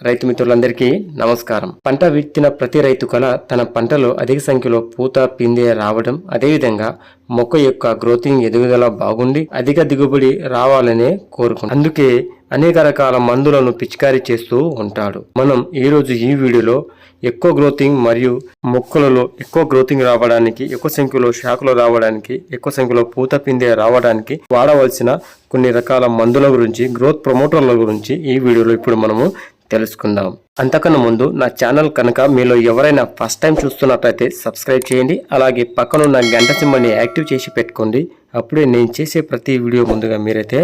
రైతు మిత్రులందరికీ నమస్కారం. పంట విత్తిన ప్రతి రైతు కల తన పంటలో అధిక సంఖ్యలో పూత పిందె రావడం అదేవిధంగా మొక్క యొక్క గ్రోతింగ్ ఎదుగుదల బాగుండి అధిక దిగుబడి రావాలనే కోరుకుంటాం అందుకే అనేక రకాల మందులను పిచికారీ చేస్తూ ఉంటాడు. మనం ఈ రోజు ఈ వీడియోలో ఎక్కువ గ్రోతింగ్ మరియు మొక్కలలో ఎక్కువ గ్రోతింగ్ రావడానికి ఎక్కువ సంఖ్యలో శాఖలు రావడానికి ఎక్కువ సంఖ్యలో పూత పిందె రావడానికి వాడవలసిన కొన్ని రకాల మందుల గురించి గ్రోత్ ప్రమోటర్ల గురించి ఈ వీడియోలో ఇప్పుడు మనము తెలుసుకుందాం. అంతకన్నా ముందు నా ఛానల్ కనుక మీలో ఎవరైనా ఫస్ట్ టైం చూస్తున్నట్లయితే సబ్స్క్రైబ్ చేయండి. అలాగే పక్కనున్న గంట సింబల్ని యాక్టివ్ చేసి పెట్టుకోండి. అప్పుడే నేను చేసే ప్రతి వీడియో ముందుగా మీరైతే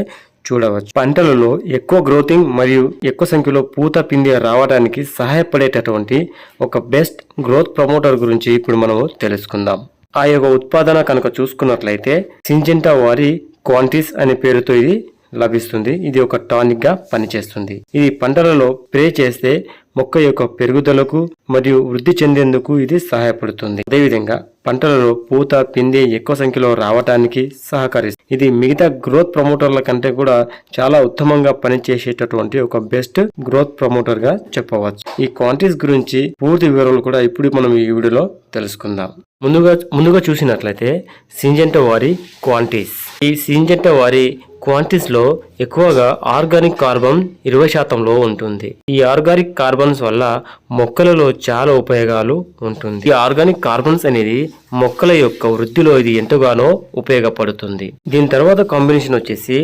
చూడవచ్చు. పంటలలో ఎక్కువ గ్రోతింగ్ మరియు ఎక్కువ సంఖ్యలో పూత పిండి రావడానికి సహాయపడేటటువంటి ఒక బెస్ట్ గ్రోత్ ప్రమోటర్ గురించి ఇప్పుడు మనము తెలుసుకుందాం. ఆ యొక్క ఉత్పాదన కనుక చూసుకున్నట్లయితే సింజెంటా వారి క్వాంటిస్ అనే పేరుతో ఇది లభిస్తుంది. ఇది ఒక టానిక్గా పనిచేస్తుంది. ఇది పంటలలో స్ప్రే చేస్తే మొక్క యొక్క పెరుగుదలకు మరియు వృద్ధి చెందేందుకు ఇది సహాయపడుతుంది. అదేవిధంగా పంటలలో పూత పిందె ఎక్కువ సంఖ్యలో రావడానికి సహకరిస్తుంది. ఇది మిగతా గ్రోత్ ప్రమోటర్ల కంటే కూడా చాలా ఉత్తమంగా పనిచేసేటటువంటి ఒక బెస్ట్ గ్రోత్ ప్రమోటర్గా చెప్పవచ్చు. ఈ క్వాంటిటీస్ గురించి పూర్తి వివరాలు కూడా ఇప్పుడు మనం ఈ వీడియోలో తెలుసుకుందాం. ముందుగా ముందుగా చూసినట్లయితే సింజెంట వారి క్వాంటిటీస్. ఈ సింజెంట వారి క్వాంటిటీస్లో ఎక్కువగా ఆర్గానిక్ కార్బన్ ఇరవై శాతంలో ఉంటుంది. ఈ ఆర్గానిక్ కార్బన్స్ వల్ల మొక్కలలో చాలా ఉపయోగాలు ఉంటుంది. ఈ ఆర్గానిక్ కార్బన్స్ అనేది మొక్కల యొక్క వృద్ధిలో ఇది ఎంతగానో ఉపయోగపడుతుంది. దీని తర్వాత కాంబినేషన్ వచ్చేసి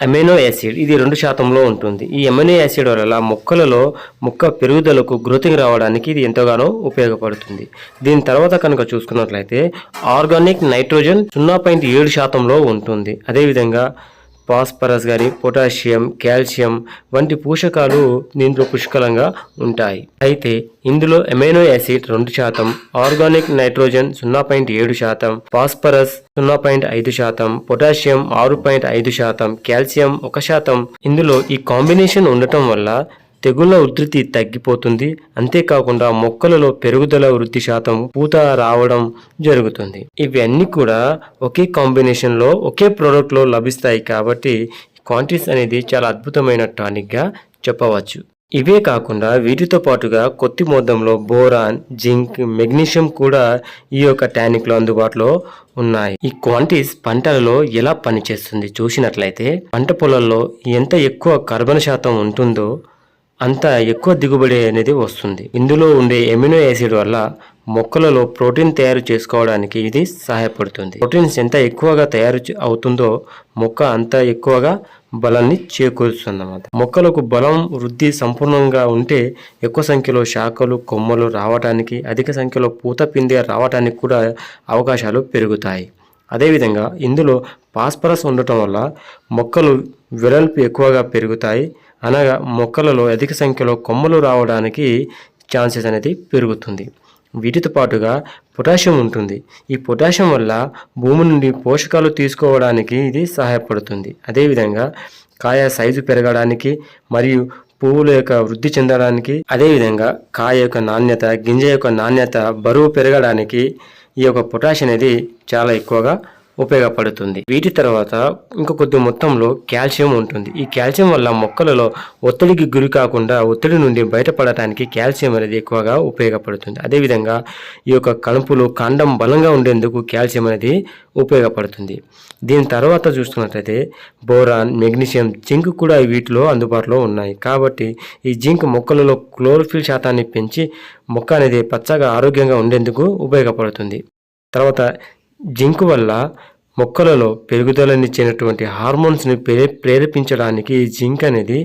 అమైనో యాసిడ్. ఇది రెండు శాతంలో ఉంటుంది. ఈ అమైనో యాసిడ్ వల్ల మొక్కలలో మొక్క పెరుగుదలకు గ్రోతింగ్ రావడానికి ఇది ఎంతగానో ఉపయోగపడుతుంది. దీని తర్వాత కనుక చూసుకున్నట్లయితే ఆర్గానిక్ నైట్రోజన్ సున్నా పాయింట్ ఏడు శాతంలో ఉంటుంది. అదేవిధంగా ఫాస్ఫరస్ కానీ పొటాషియం కాల్షియం వంటి పోషకాలు దీంట్లో పుష్కలంగా ఉంటాయి. అయితే ఇందులో ఎమైనో యాసిడ్ రెండు శాతం ఆర్గానిక్ నైట్రోజన్ సున్నా పాయింట్ ఏడు శాతం ఫాస్ఫరస్ సున్నా పాయింట్ ఐదు శాతం పొటాషియం ఆరు పాయింట్ ఐదు శాతం కాల్షియం ఒక శాతం. ఇందులో ఈ కాంబినేషన్ ఉండటం వల్ల తెగుళ్ళ ఉధృతి తగ్గిపోతుంది. అంతేకాకుండా మొక్కలలో పెరుగుదల వృద్ధి శాతం పూత రావడం జరుగుతుంది. ఇవన్నీ కూడా ఒకే కాంబినేషన్లో ఒకే ప్రోడక్ట్లో లభిస్తాయి కాబట్టి క్వాంటిస్ అనేది చాలా అద్భుతమైన టానిక్గా చెప్పవచ్చు. ఇవే కాకుండా వీటితో పాటుగా కొద్ది మొత్తంలో బోరాన్ జింక్ మెగ్నీషియం కూడా ఈ యొక్క టానిక్లో అందుబాటులో ఉన్నాయి. ఈ క్వాంటిస్ పంటలలో ఎలా పనిచేస్తుంది చూసినట్లయితే పంట పొలాల్లో ఎంత ఎక్కువ కర్బన శాతం ఉంటుందో అంత ఎక్కువ దిగుబడి అనేది వస్తుంది. ఇందులో ఉండే ఎమినో యాసిడ్ వల్ల మొక్కలలో ప్రోటీన్ తయారు చేసుకోవడానికి ఇది సహాయపడుతుంది. ప్రోటీన్స్ ఎంత ఎక్కువగా తయారు అవుతుందో మొక్క అంత ఎక్కువగా బలాన్ని చేకూరుస్తుంది అన్నమాట మొక్కలకు బలం వృద్ధి సంపూర్ణంగా ఉంటే ఎక్కువ సంఖ్యలో శాఖలు కొమ్మలు రావడానికి అధిక సంఖ్యలో పూత పిందె రావడానికి కూడా అవకాశాలు పెరుగుతాయి. అదేవిధంగా ఇందులో పాస్పరస్ ఉండటం వల్ల మొక్కలు విరల్పు ఎక్కువగా పెరుగుతాయి. అనగా మొక్కలలో అధిక సంఖ్యలో కొమ్మలు రావడానికి ఛాన్సెస్ అనేది పెరుగుతుంది. వీటితో పాటుగా పొటాషియం ఉంటుంది. ఈ పొటాషియం వల్ల భూమి నుండి పోషకాలు తీసుకోవడానికి ఇది సహాయపడుతుంది. అదేవిధంగా కాయ సైజు పెరగడానికి మరియు పువ్వుల యొక్క వృద్ధి చెందడానికి అదేవిధంగా కాయ యొక్క నాణ్యత గింజ యొక్క నాణ్యత బరువు పెరగడానికి ఈ యొక్క పొటాష్ అనేది చాలా ఎక్కువగా ఉపయోగపడుతుంది. వీటి తర్వాత ఇంకా కొద్ది మొత్తంలో కాల్షియం ఉంటుంది. ఈ కాల్షియం వల్ల మొక్కలలో ఒత్తిడికి గురి కాకుండా ఒత్తిడి నుండి బయటపడటానికి కాల్షియం అనేది ఎక్కువగా ఉపయోగపడుతుంది. అదేవిధంగా ఈ యొక్క కణుపులు కాండం బలంగా ఉండేందుకు కాల్షియం అనేది ఉపయోగపడుతుంది. దీని తర్వాత చూస్తున్నట్లయితే బోరాన్ మెగ్నీషియం జింక్ కూడా వీటిలో అందుబాటులో ఉన్నాయి. కాబట్టి ఈ జింక్ మొక్కలలో క్లోరోఫిల్ శాతాన్ని పెంచి మొక్క అనేది పచ్చగా ఆరోగ్యంగా ఉండేందుకు ఉపయోగపడుతుంది. తర్వాత జింక్ వల్ల మొక్కలలో పెరుగుదలనిచ్చినటువంటి హార్మోన్స్ని ప్రే ప్రేరేపించడానికి ఈ జింక్ అనేది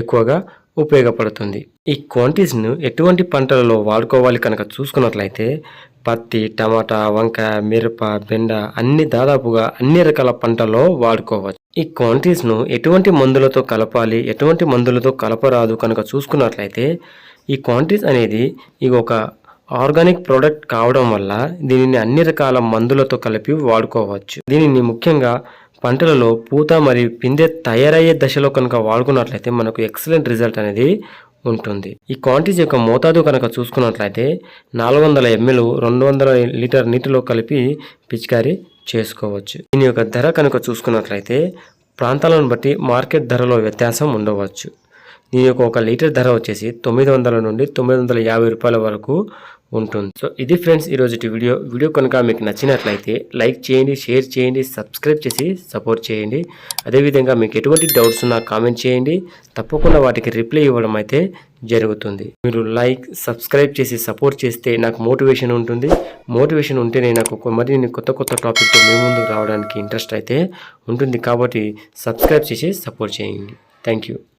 ఎక్కువగా ఉపయోగపడుతుంది. ఈ క్వాంటిటీస్ను ఎటువంటి పంటలలో వాడుకోవాలి కనుక చూసుకున్నట్లయితే పత్తి టమాటా వంకాయ మిరప బెండ అన్ని దాదాపుగా అన్ని రకాల పంటల్లో వాడుకోవచ్చు. ఈ క్వాంటిటీస్ను ఎటువంటి మందులతో కలపాలి ఎటువంటి మందులతో కలపరాదు కనుక చూసుకున్నట్లయితే ఈ క్వాంటిటీస్ అనేది ఇది ఒక ఆర్గానిక్ ప్రోడక్ట్ కావడం వల్ల దీనిని అన్ని రకాల మందులతో కలిపి వాడుకోవచ్చు. దీనిని ముఖ్యంగా పంటలలో పూత మరియు పిందె తయారయ్యే దశలో కనుక వాడుకున్నట్లయితే మనకు ఎక్సలెంట్ రిజల్ట్ అనేది ఉంటుంది. ఈ క్వాంటిటీ యొక్క మోతాదు కనుక చూసుకున్నట్లయితే నాలుగు వందల ఎంఎల్ రెండు వందల లీటర్ నీటిలో కలిపి పిచికారీ చేసుకోవచ్చు. దీని యొక్క ధర కనుక చూసుకున్నట్లయితే ప్రాంతాలను బట్టి మార్కెట్ ధరలో వ్యత్యాసం ఉండవచ్చు. దీని యొక్క ఒక లీటర్ ధర వచ్చేసి తొమ్మిది వందల నుండి తొమ్మిది వందల యాభై రూపాయల వరకు ఉంటుంది. సో ఇది ఫ్రెండ్స్ ఈరోజు వీడియో. వీడియో కనుక మీకు నచ్చినట్లయితే లైక్ చేయండి షేర్ చేయండి సబ్స్క్రైబ్ చేసి సపోర్ట్ చేయండి. అదేవిధంగా మీకు ఎటువంటి డౌట్స్ ఉన్నా కామెంట్ చేయండి. తప్పకుండా వాటికి రిప్లై ఇవ్వడం అయితే జరుగుతుంది. మీరు లైక్ సబ్స్క్రైబ్ చేసి సపోర్ట్ చేస్తే నాకు మోటివేషన్ ఉంటుంది. మోటివేషన్ ఉంటేనే నాకు మరి మరిన్ని కొత్త కొత్త టాపిక్తో మీ ముందుకు రావడానికి ఇంట్రెస్ట్ అయితే ఉంటుంది. కాబట్టి సబ్స్క్రైబ్ చేసి సపోర్ట్ చేయండి. Thank you